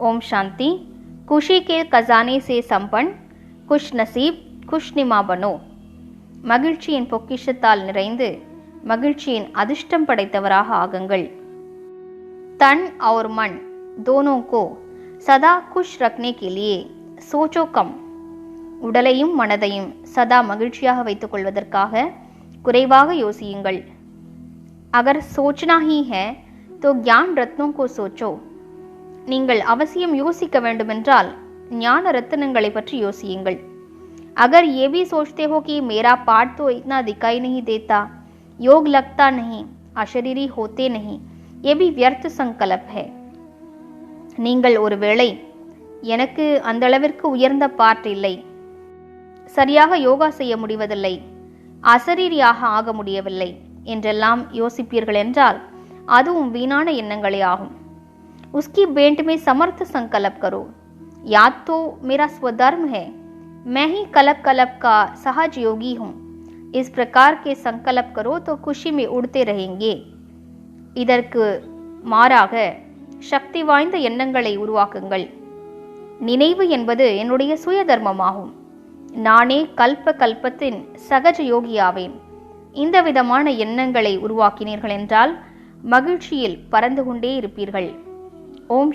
ओम शांति खुशी के खजाने से संपन्न खुश नसीब खुश निमा बनो மகிழ்ச்சியின் பொக்கிஷத்தால் நிறைந்து மகிழ்ச்சியின் அதிர்ஷ்டம் படைத்தவராக ஆகுங்கள் तन और मन दोनों को सदा खुश रखने के लिए सोचो कम உடலையும் மனதையும் சதா மகிழ்ச்சியாக வைத்துக் கொள்வதற்காக குறைவாக யோசியுங்கள் अगर सोचना ही है तो ज्ञान रत्नों को सोचो நீங்கள் அவசியம் யோசிக்க வேண்டுமென்றால் ஞான ரத்தினங்களை பற்றி யோசியுங்கள் अगर ये भी सोचते हो कि मेरा पाठ तो इतना दिखाई नहीं देता योग लगता नहीं अशरीरी होते नहीं ये भी व्यर्थ संकल्प है நீங்கள் ஒருவேளை எனக்கு அந்த அளவிற்கு உயர்ந்த பாட்டு இல்லை சரியாக யோகா செய்ய முடிவதில்லை அசரீரியாக ஆக முடியவில்லை என்றெல்லாம் யோசிப்பீர்கள் என்றால் அதுவும் வீணான எண்ணங்களே ஆகும் उसकी बेंट में समर्थ संकल्प करो याद तो मेरा स्वधर्म है मैं ही कलप कलप का सहज योगी हूँ इस प्रकार के संकल्प करो तो खुशी में उड़ते रहेंगे இதற்கு மாறாக சக்தி வாய்ந்த எண்ணங்களை உருவாக்குங்கள் நினைவு என்பது என்னுடைய சுய தர்மமாகும் நானே கல்ப கல்பத்தின் சகஜ யோகியாவேன் இந்த விதமான எண்ணங்களை உருவாக்கினீர்கள் என்றால் மகிழ்ச்சியில் பறந்து கொண்டே இருப்பீர்கள் ஓம்